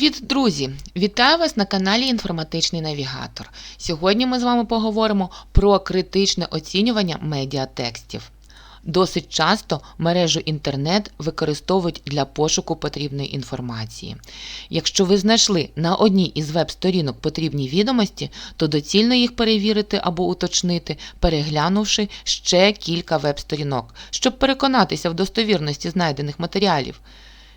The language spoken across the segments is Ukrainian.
Привіт, друзі! Вітаю вас на каналі Інформатичний Навігатор. Сьогодні ми з вами поговоримо про критичне оцінювання медіатекстів. Досить часто мережу інтернет використовують для пошуку потрібної інформації. Якщо ви знайшли на одній із веб-сторінок потрібні відомості, то доцільно їх перевірити або уточнити, переглянувши ще кілька веб-сторінок, щоб переконатися в достовірності знайдених матеріалів.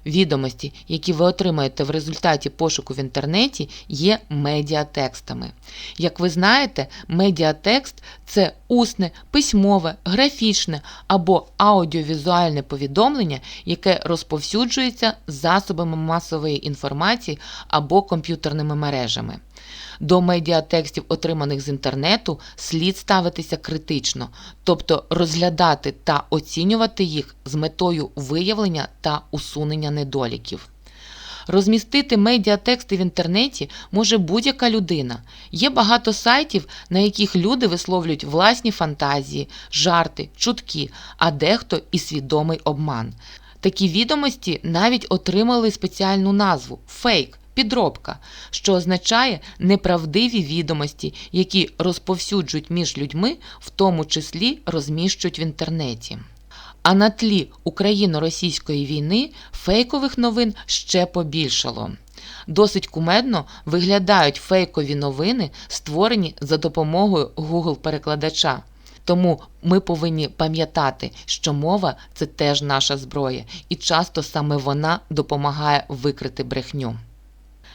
Відомості, які ви отримаєте в результаті пошуку в інтернеті, є медіатекстами. Як ви знаєте, медіатекст це усне, письмове, графічне або аудіовізуальне повідомлення, яке розповсюджується засобами масової інформації або комп'ютерними мережами. До медіатекстів, отриманих з інтернету, слід ставитися критично, тобто розглядати та оцінювати їх з метою виявлення та усунення недоліків. Розмістити медіатексти в інтернеті може будь-яка людина. Є багато сайтів, на яких люди висловлюють власні фантазії, жарти, чутки, а дехто і свідомий обман. Такі відомості навіть отримали спеціальну назву фейк. Підробка, що означає неправдиві відомості, які розповсюджують між людьми, в тому числі розміщують в інтернеті. А на тлі Україно-російської війни фейкових новин ще побільшало. Досить кумедно виглядають фейкові новини, створені за допомогою Google-перекладача. Тому ми повинні пам'ятати, що мова це теж наша зброя, і часто саме вона допомагає викрити брехню.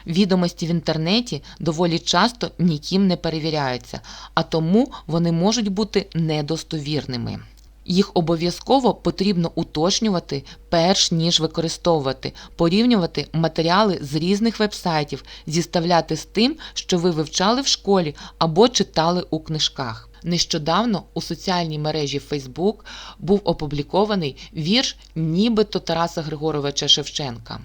Відомості в інтернеті доволі часто ніким не перевіряються, а тому вони можуть бути недостовірними. Їх обов'язково потрібно уточнювати, перш ніж використовувати, порівнювати матеріали з різних вебсайтів, зіставляти з тим, що ви вивчали в школі або читали у книжках. Нещодавно у соціальній мережі Facebook був опублікований вірш нібито Тараса Григоровича Шевченка,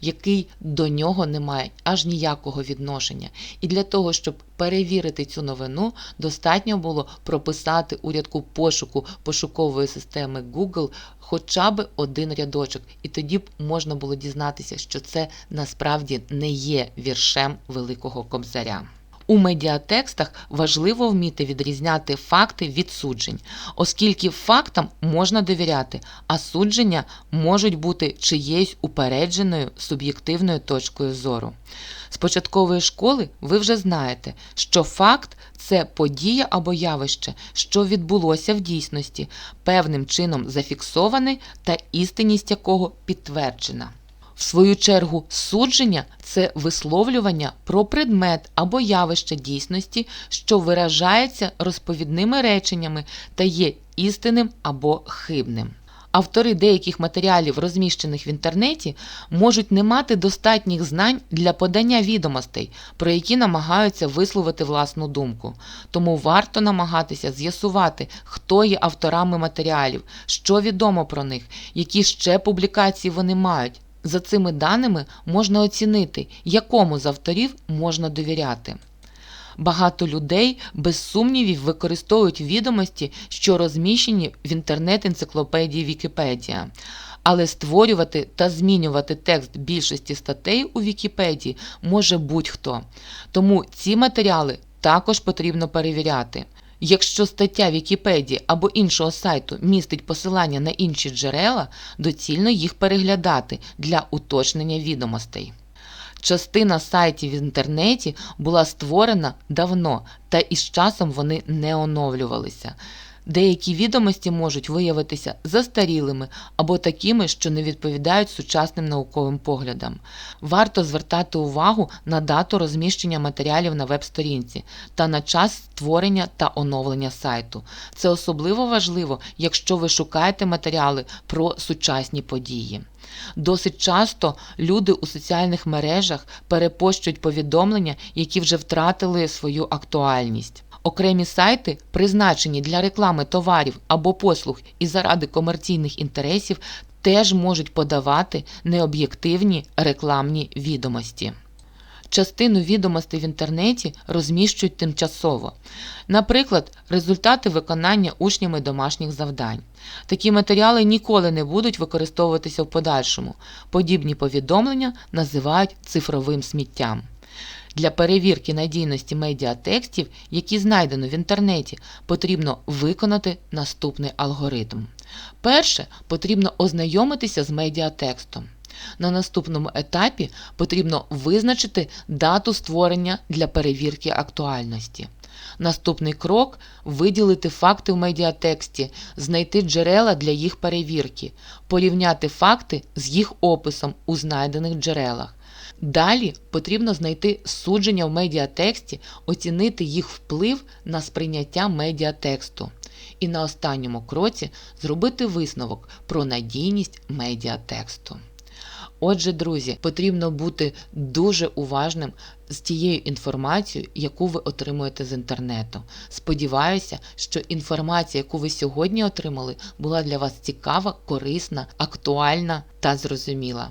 який до нього не має аж ніякого відношення. І для того, щоб перевірити цю новину, достатньо було прописати у рядку пошуку пошукової системи Google хоча б один рядочок, і тоді б можна було дізнатися, що це насправді не є віршем Великого Кобзаря. У медіатекстах важливо вміти відрізняти факти від суджень, оскільки фактам можна довіряти, а судження можуть бути чиєюсь упередженою суб'єктивною точкою зору. З початкової школи ви вже знаєте, що факт це подія або явище, що відбулося в дійсності, певним чином зафіксоване та істинність якого підтверджена. В свою чергу, судження це висловлювання про предмет або явище дійсності, що виражається розповідними реченнями та є істинним або хибним. Автори деяких матеріалів, розміщених в інтернеті, можуть не мати достатніх знань для подання відомостей, про які намагаються висловити власну думку. Тому варто намагатися з'ясувати, хто є авторами матеріалів, що відомо про них, які ще публікації вони мають. За цими даними можна оцінити, якому з авторів можна довіряти. Багато людей без сумнівів використовують відомості, що розміщені в інтернет-енциклопедії Вікіпедія. Але створювати та змінювати текст більшості статей у Вікіпедії може будь-хто. Тому ці матеріали також потрібно перевіряти. Якщо стаття Вікіпедії або іншого сайту містить посилання на інші джерела, доцільно їх переглядати для уточнення відомостей. Частина сайтів в інтернеті була створена давно, та із часом вони не оновлювалися. Деякі відомості можуть виявитися застарілими або такими, що не відповідають сучасним науковим поглядам. Варто звертати увагу на дату розміщення матеріалів на веб-сторінці та на час створення та оновлення сайту. Це особливо важливо, якщо ви шукаєте матеріали про сучасні події. Досить часто люди у соціальних мережах перепощують повідомлення, які вже втратили свою актуальність. Окремі сайти, призначені для реклами товарів або послуг і заради комерційних інтересів, теж можуть подавати необ'єктивні рекламні відомості. частину відомостей в інтернеті розміщують тимчасово. Наприклад, результати виконання учнями домашніх завдань. Такі матеріали ніколи не будуть використовуватися в подальшому. Подібні повідомлення називають цифровим сміттям. Для перевірки надійності медіатекстів, які знайдено в інтернеті, потрібно виконати наступний алгоритм. Перше, потрібно ознайомитися з медіатекстом. На наступному етапі потрібно визначити дату створення для перевірки актуальності. Наступний крок виділити факти в медіатексті, знайти джерела для їх перевірки, порівняти факти з їх описом у знайдених джерелах. Далі потрібно знайти судження в медіатексті, оцінити їх вплив на сприйняття медіатексту. І на останньому кроці зробити висновок про надійність медіатексту. Отже, друзі, потрібно бути дуже уважним з тією інформацією, яку ви отримуєте з інтернету. Сподіваюся, що інформація, яку ви сьогодні отримали, була для вас цікава, корисна, актуальна та зрозуміла.